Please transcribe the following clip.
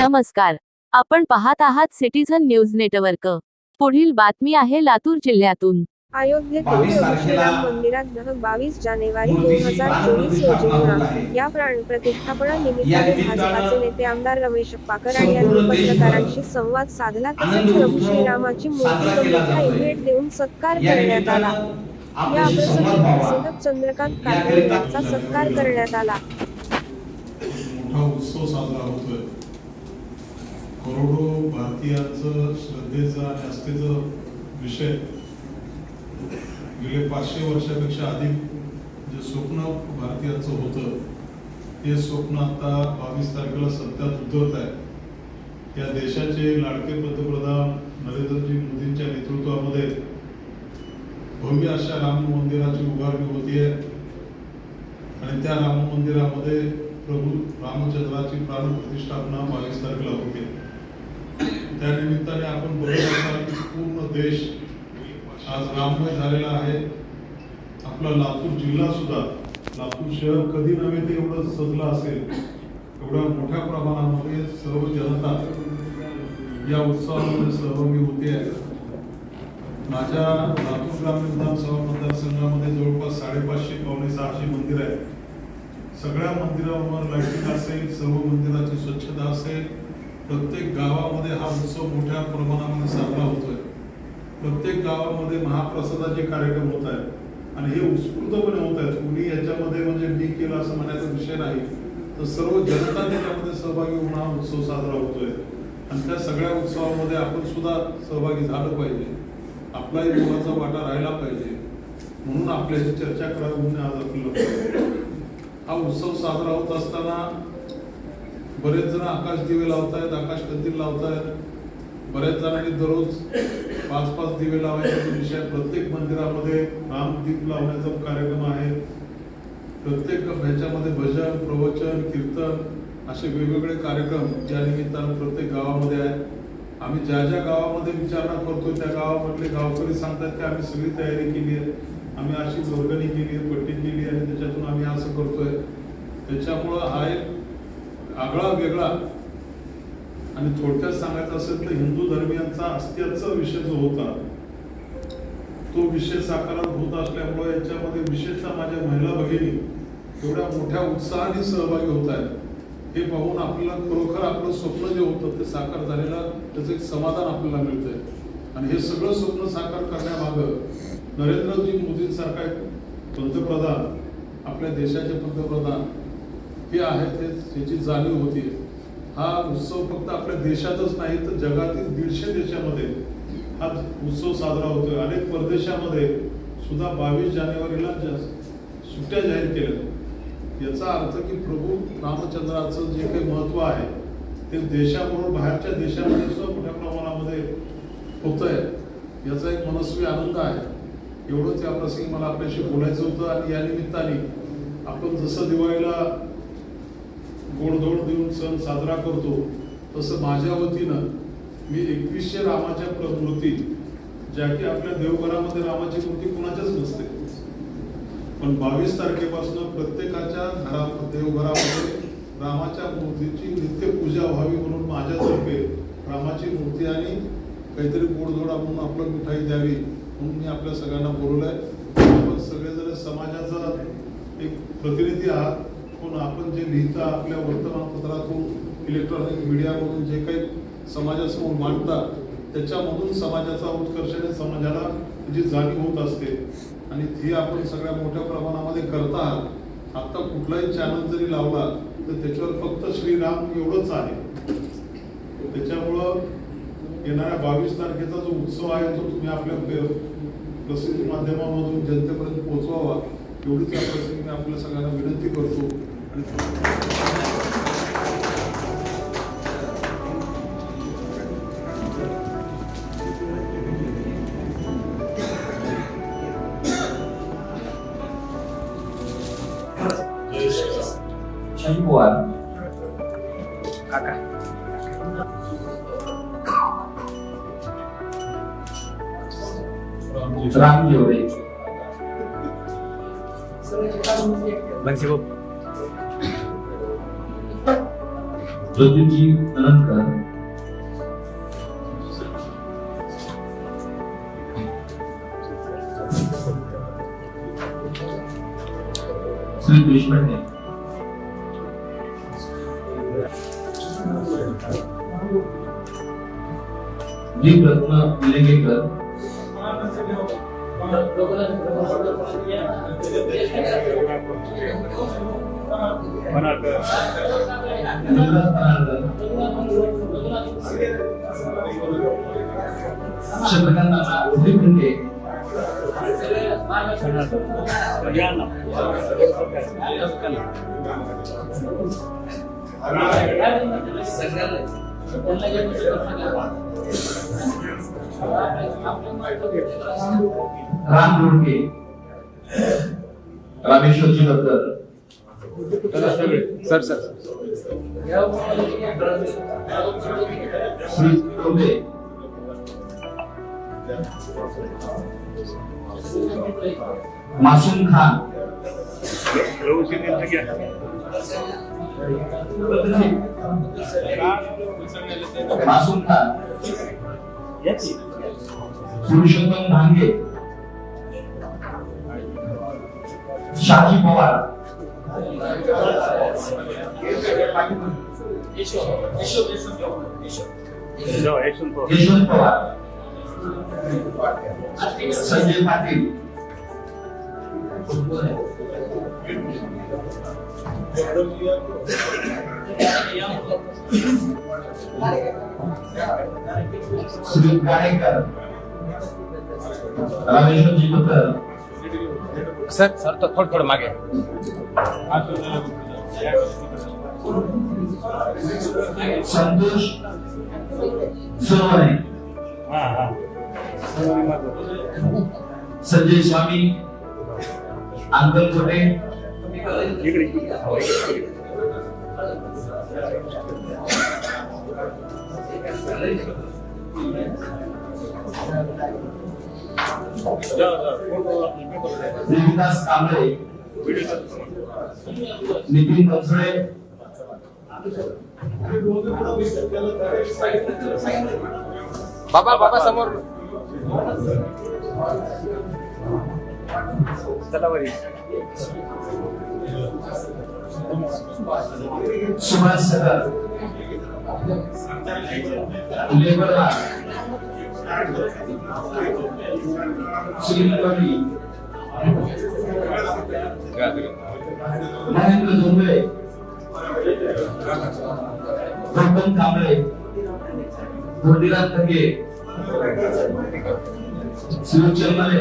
नमस्कार. आपण पाहत आहात सिटीझन न्यूज नेटवर्क. पुढील बातमी आहे लातूर जिल्ह्यातून. मंदिरात दह बावीस जानेवारी दोन हजार चोवीस रोजी. या प्राण प्रतिष्ठापना निमित्ताने भाजपाचे नेते आमदार रमेश यांनी पत्रकारांशी संवाद साधला तसेच प्रभू श्रीरामाची मूर्ती. भेट देऊन सत्कार करण्यात आला. या प्रसंगी चंद्रकांत याकरिता काकडे यांचा सत्कार करण्यात आला मोठा उत्सव साजरा होतोय करोडो भारतीयांचं श्रद्धेचा आणि आस्थेचा विषय. गेले पाचशे वर्षापेक्षा अधिक जे स्वप्न भारतीयांचं होतं ते स्वप्न आता बावीस तारखेला सत्यात उतरत आहे. या देशाचे लाडके पंतप्रधान नरेंद्रजी मोदींच्या नेतृत्वामध्ये भव्य अशा राम मंदिराची उभारणी होती आहे आणि त्या राम मंदिरामध्ये प्रभू रामचंद्राची प्राण प्रतिष्ठापना बावीस तारखेला होते. त्यानिमित्ताने आपण बघत असाल की पूर्ण देश आज राममय झालेला आहे. आपला लातूर जिल्हा सुद्धा लातूर शहर कधी नव्हे ते एवढं सजलं असेल. एवढ्या मोठ्या प्रमाणामध्ये सर्व जनता या उत्सवामध्ये सहभागी होते माझ्या लातूर ग्रामीण विधानसभा मतदारसंघामध्ये जवळपास साडेपाचशे पावणे सहाशे मंदिर आहेत. सगळ्या मंदिरावर लाईटिंग असेल सर्व मंदिराची स्वच्छता असेल प्रत्येक गावामध्ये हा उत्सव मोठ्या प्रमाणामध्ये साजरा होतोय. प्रत्येक गावामध्ये महाप्रसादाचे कार्यक्रम होत आहेत. आणि हे उत्स्फूर्तपणे होत आहेत. कुणी याच्यामध्ये म्हणजे मी केलं असं म्हणायचा विषय नाही. तर सर्व जनता त्याच्यामध्ये सहभागी होऊन हा उत्सव साजरा होतोय. आणि त्या सगळ्या उत्सवामध्ये आपण सुद्धा सहभागी झालं पाहिजे. आपलाही मोलाचा वाटा राहिला पाहिजे. म्हणून आपल्याशी चर्चा करावी म्हणून आज आपलं हा उत्सव साजरा होत असताना बरेच जण आकाश दिवे लावतायत आकाश कंदील लावतायत. बऱ्याच जणांनी दररोज पाच पाच दिवे लावायचा विषय प्रत्येक मंदिरामध्ये रामदीप लावण्याचा कार्यक्रम आहे. प्रत्येक ह्याच्यामध्ये भजन प्रवचन कीर्तन असे वेगवेगळे कार्यक्रम ज्या निमित्तानं प्रत्येक गावामध्ये आहेत आम्ही ज्या ज्या गावामध्ये विचारणा करतो त्या गावामधले गावकरी सांगतात की आम्ही सगळी तयारी केली आहे. आम्ही अशी वर्गणी केली आहे पट्टी केली आहे आणि त्याच्यातून आम्ही असं करतोय. त्याच्यामुळं हा एक आगळा वेगळा. आणि थोडक्यात सांगायचं असेल तर हिंदू धर्मियांचा अस्त्याचा विषय जो होता तो विषय साकारात होत असल्यामुळे याच्यामध्ये विशेषतः माझ्या महिला भगिनी एवढ्या मोठ्या उत्साहाने सहभागी होत आहेत. हे पाहून आपल्याला खरोखर आपलं स्वप्न जे होतं ते साकार झालेलं त्याचं एक समाधान आपल्याला मिळतंय. आणि हे सगळं स्वप्न साकार करण्यामागं नरेंद्रजी मोदींसारखा एक पंतप्रधान आपल्या देशाचे पंतप्रधान हे आहेत ते याची जाणीव होती. हा उत्सव फक्त आपल्या देशातच नाही तर जगातील दीडशे देशामध्ये हा उत्सव साजरा होतोय. अनेक परदेशामध्ये सुद्धा बावीस जानेवारीला सुट्ट्या जाहीर केल्या. याचा अर्थ की प्रभू रामचंद्राचं जे काही महत्त्व आहे ते देशाबरोबर बाहेरच्या देशामध्ये सुद्धा मोठ्या प्रमाणामध्ये होत आहे याचा एक मनस्वी आनंद आहे. एवढंच या प्रसंगी मला आपल्याशी बोलायचं होतं आणि या निमित्ताने आपण जसं दिवाळीला गोडधोड देऊन सण साजरा करतो. तसं माझ्या वतीनं मी एकवीसशे रामाच्या प्र- मूर्ती ज्या की आपल्या देवघरामध्ये रामाची मूर्ती कुणाच्याच नसते. पण बावीस तारखेपासून प्रत्येकाच्या घरा देवघरामध्ये रामाच्या मूर्तीची नित्य पूजा व्हावी म्हणून माझ्यातर्फे रामाची मूर्ती आणि काहीतरी गोडधोड आपण आपलं मिठाई द्यावी म्हणून मी आपल्या सगळ्यांना बोलवलं आहे आपण सगळेजण समाजाचा एक प्रतिनिधी आहात. पण आपण जे लिहिता आपल्या वर्तमानपत्रातून इलेक्ट्रॉनिक मीडियामधून जे काही समाजासमोर मांडता त्याच्यामधून समाजाचा उत्कर्षाने समाजाला जी जाणीव होत असते आणि ती आपण सगळ्या मोठ्या प्रमाणामध्ये करता आहात आत्ता कुठलाही चॅनल जरी लावला तर त्याच्यावर फक्त श्रीराम एवढंच आहे. त्याच्यामुळं येणाऱ्या बावीस तारखेचा जो उत्सव आहे तो तुम्ही आपल्या प्रसिद्धी माध्यमामधून जनतेपर्यंत पोहोचवावा. एवढीच या प्रसंगी मी आपल्या सगळ्यांना विनंती करतो. Cibuan kakak terang juri Bang Sibuk? ज्योतिजी अनंतकर श्री देशपांडे जी रत्न विलेगेकर Gracias. राम रुडके रामेश्वरजी दत्तर सर सर. मासूम खान. मासूम खान. पुरुषोत्तम भांगे शाजी पवार. संजय पाटील श्री गाडेकर रामेश्वरजी पत्र सर सर तो थोडं थोडं मागे। संतोष सोनवणे संजय स्वामी अंकल कोटे देविदास कांबळे नितीन बनसोडे बाबा बाबा समोर. चला वरी. सुभाष सगर लेबरला सुनील कवी. মহেন্দ্র জন্মে প্রথম কামড়ে। ভর্তিরাত থেকে সুরজ চন্দ্রে